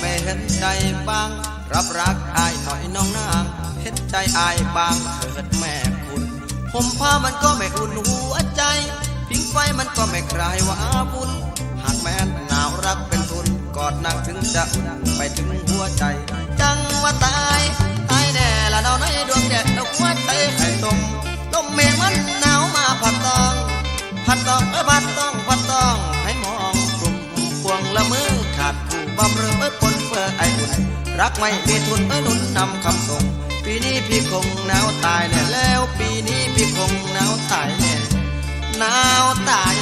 ไม่เห็นใจบ้าง รับรักอายหน่อยน้องนางเห็นใจอายบางเถิดแม่คุณ ผมผ้ามันก็ไม่อุ่นหัวใจ พิงไฟมันก็ไม่คลายว่าบุญหากแม้นหนาวรักเป็นทุนกอดนางถึงจะอุ่นไปถึงหัวใจ จังว่าตายตายแน่ละเราในดวงแดดหัวใจให้ตมลมเมฆมันหนาวมาพัดตองพัดตองเออพัดตองพัดตองให้มองกลุ่มพวงละมือาดคู่บำเรอเออปนเปื้อไออุ่น รักไม่มีทุนเออหนุนนำคำส่ง ปีนี้พี่คงหนาวตายแน่แล้ว ปีนี้พี่คงหนาวตายแน่หนาวตาย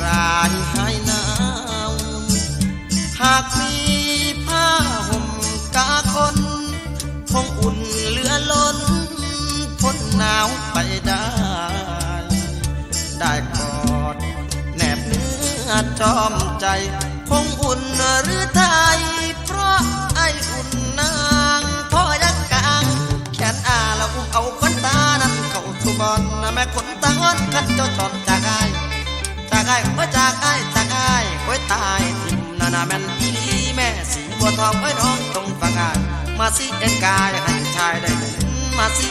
ก็ไม่คลายหายหนาวหากมีผ้าห่มกาคนคงอุ่นเหลือล้นพ้นหนาวไปได้ ได้กอดแนบเนื้อจอมใจ คงอุ่นหรือไทย เพราะไออุ่นนางพ่อยังกลางแขนอาแล้วอุ้มเอาขนตานั้นเข้าสู่บอนแม่ขนตาอ่อนคันเจ้าจอ อายเมื่อจากไอายจากไอายไว้ตายทิมนานาแม่นอีลีแม่สีบัวทองไว้น้องตรงฟังอายมาสิเอ็นกายให้ชายได้มาสิ